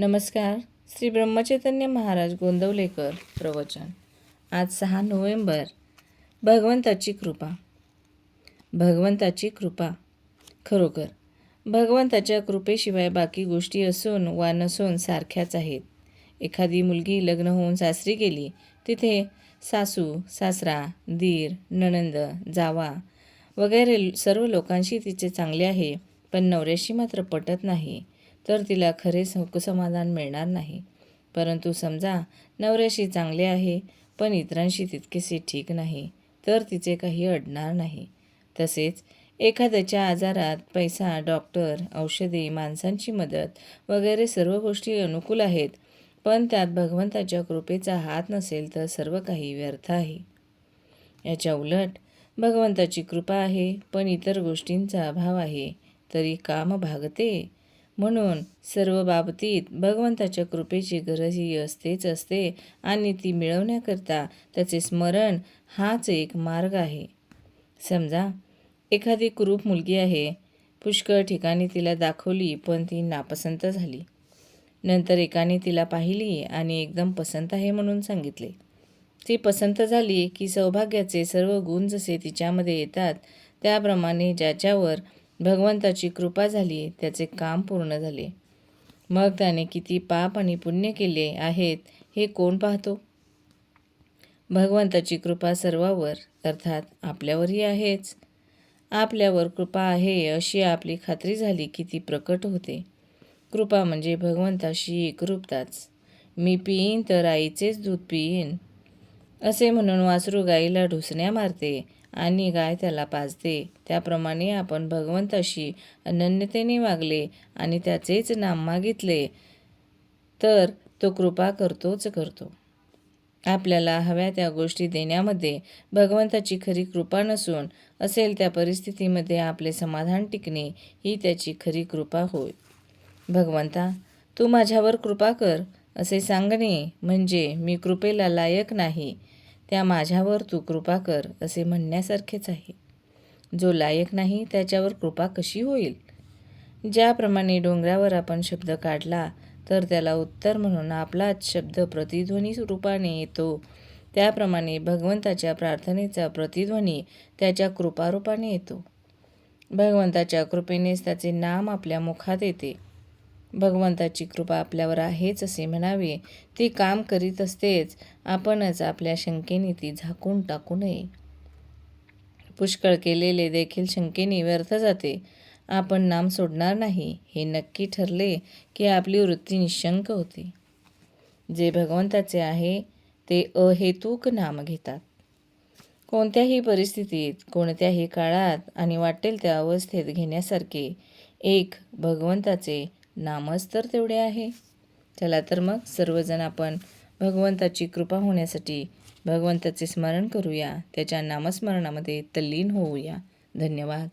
नमस्कार. श्री ब्रह्मचैतन्य महाराज गोंदवलेकर प्रवचन. आज सहा नोव्हेंबर. भगवंताची कृपा. भगवंताची कृपा. खरोखर भगवंताच्या कृपेशिवाय बाकी गोष्टी असून वा नसून सारख्याच आहेत. एखादी मुलगी लग्न होऊन सासरी गेली तिथे सासू सासरा दीर नणंद जावा वगैरे सर्व लोकांशी तिचे चांगले आहे पण नवऱ्याशी मात्र पटत नाही. तर तिला खरे समाधान मिळणार नाही. परंतु समजा नवऱ्याशी चांगले आहे पण इतरांशी तितकेसे ठीक नाही तर तिचे काही अडणार नाही. तसेच एखाद्याच्या आजारात पैसा डॉक्टर औषधे माणसांची मदत वगैरे सर्व गोष्टी अनुकूल आहेत पण त्यात भगवंताच्या कृपेचा हात नसेल तर सर्व काही व्यर्थ आहे. याच्या उलट भगवंताची कृपा आहे पण इतर गोष्टींचा अभाव आहे तरी काम भागते. म्हणून सर्व बाबतीत भगवंताच्या कृपेची गरज ही असतेच असते आणि ती मिळवण्याकरता त्याचे स्मरण हाच एक मार्ग आहे. समजा एखादी कुरूप मुलगी आहे पुष्कळ ठिकाणी तिला दाखवली पण ती नापसंत झाली. नंतर एकाने तिला पाहिली आणि एकदम पसंत आहे म्हणून सांगितले. ती पसंत झाली की सौभाग्याचे सर्व गुण जसे तिच्यामध्ये येतात त्याप्रमाणे ज्याच्यावर भगवंताची कृपा झाली त्याचे काम पूर्ण झाले. मग त्याने किती पाप आणि पुण्य केले आहेत हे कोण पाहतो? भगवंताची कृपा सर्वावर अर्थात आपल्यावरही आहेच. आपल्यावर कृपा आहे अशी आपली खात्री झाली की ती प्रकट होते. कृपा म्हणजे भगवंताशी एकरूपताच. मी पिईन तर आईचेच दूध पिईन. असे म्हणून वासरू गाईला ढुसण्या मारते. आणि गाय त्याला पाजते. त्याप्रमाणे आपण भगवंताशी अनन्यतेने वागले आणि त्याचेच नाम मागितले तर तो कृपा करतोच करतो. आपल्याला हव्या त्या गोष्टी देण्यामध्ये भगवंताची खरी कृपा नसून असेल त्या परिस्थितीमध्ये आपले समाधान टिकणे ही त्याची खरी कृपा होय. भगवंता तू माझ्यावर कृपा कर असे सांगणे म्हणजे मी कृपेला लायक नाही. त्या माझ्यावर तू कृपा कर असे म्हणण्यासारखेच आहे. जो लायक नाही त्याच्यावर कृपा कशी होईल? ज्याप्रमाणे डोंगरावर आपण शब्द काढला तर त्याला उत्तर म्हणून आपलाच शब्द प्रतिध्वनी रूपाने येतो. त्याप्रमाणे भगवंताच्या प्रार्थनेचा प्रतिध्वनी त्याच्या कृपारूपाने येतो. भगवंताच्या कृपेनेच त्याचे नाम आपल्या मुखात येते. भगवंताची कृपा आपल्यावर आहेच असे म्हणावे. ती काम करीत असतेच आपणच आपल्या शंकेने ती झाकून टाकू नये. पुष्कळ केलेले देखील शंकेने व्यर्थ जाते. आपण नाम सोडणार नाही हे नक्की ठरले की आपली वृत्ती निशंक होते. जे भगवंताचे आहे ते अहेतुक नाम घेतात. कोणत्याही परिस्थितीत कोणत्याही काळात आणि वाटेल त्या अवस्थेत घेण्यासारखे एक भगवंताचे नामच तर तेवढे आहे. चला तर मग सर्वजण आपण भगवंताची कृपा होण्यासाठी भगवंताचे स्मरण करूया. त्याच्या नामस्मरणामध्ये तल्लीन होऊया. धन्यवाद.